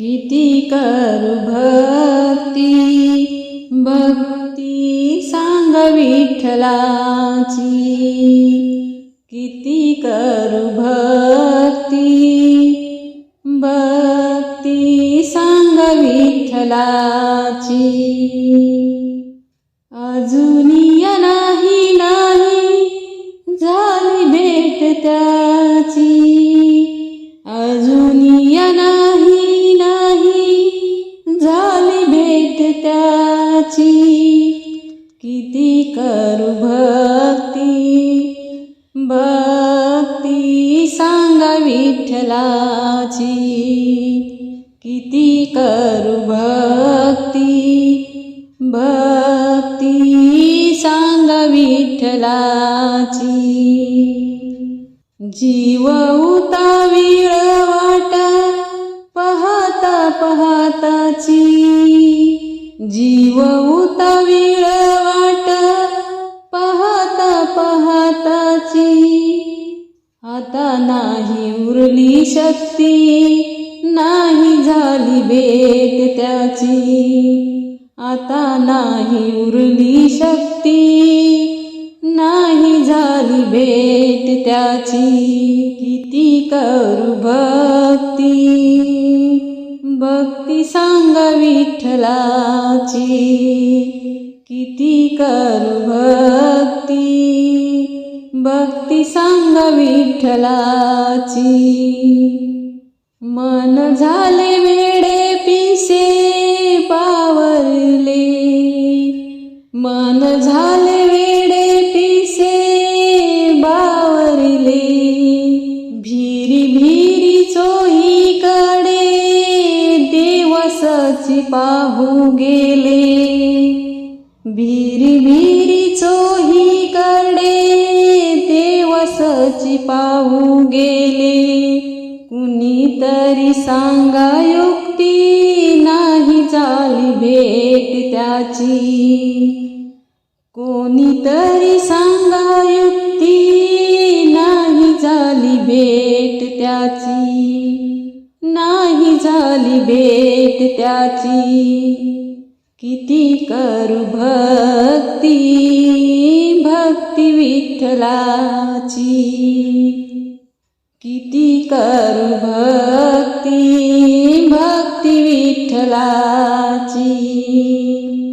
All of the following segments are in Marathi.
किती करू भक्ती? भक्ती सांग विठ्ठलाची. किती करू भक्ती? भक्ती सांग विठ्ठलाची. अजूनी जीव उतावीळ वाट पाहता पाहताची. जीव उतावीळ वाट पाहता पाहताची. आता नाही उरली शक्ती नाही झाली भेट त्याची. आता नाही उरली शक्ती. त्याची किती करू भक्ती. भक्ती सांग विठ्ठलाची किती करू भक्ती. भक्ती सांग विठ्ठलाची. मन झाले वेडे पिसे भिरी चोहीकडे देवसची पाहू गेले. भिरी भिरी चोहीकडे देवसची पाहू गेले. कुणीतरी सांगा युक्ती नाही झाली भेट त्याची. कोणीतरी सांगा युक्ती भेट त्याची. किती करू भक्ती भक्ती विठ्ठलाची. किती करू भक्ती भक्ती विठ्ठलाची.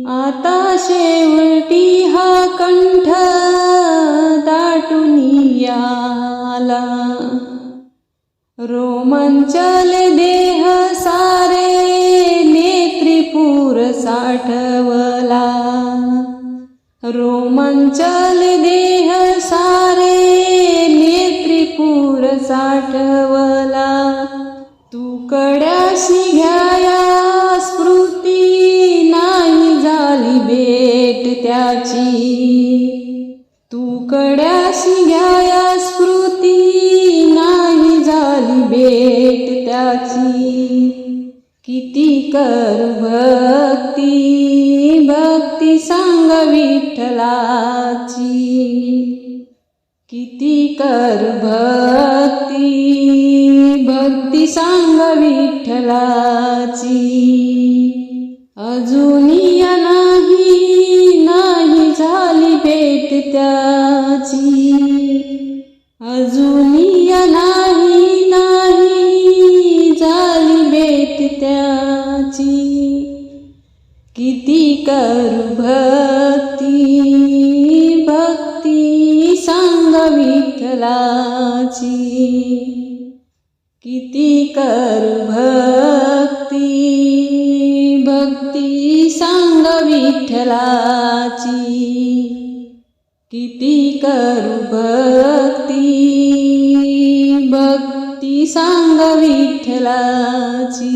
आता शेवटी हा कंठ दाटून याला. रोमांचल देह साठवला. रोमांचल देह सारे नेत्रिपूर साठवला. तू कड्याशी घ्याया स्मृती नाही झाली भेट त्याची. तू कड्याशी घ्याया स्मृती नाही झाली भेट त्याची. किती कर विठ्ठलाची. किती कर भक्ती भक्ती सांग विठ्ठलाची. अजूनी नाही नाही झाली भेट त्याची. अजुनिया नाही नाही झाली भेट त्याची. किती करू भक्ती भक्ती सांग विठ्ठलाची किती करू भक्ती भक्ती सांग विठ्ठलाची किती करू भक्ती भक्ती सांग विठ्ठलाची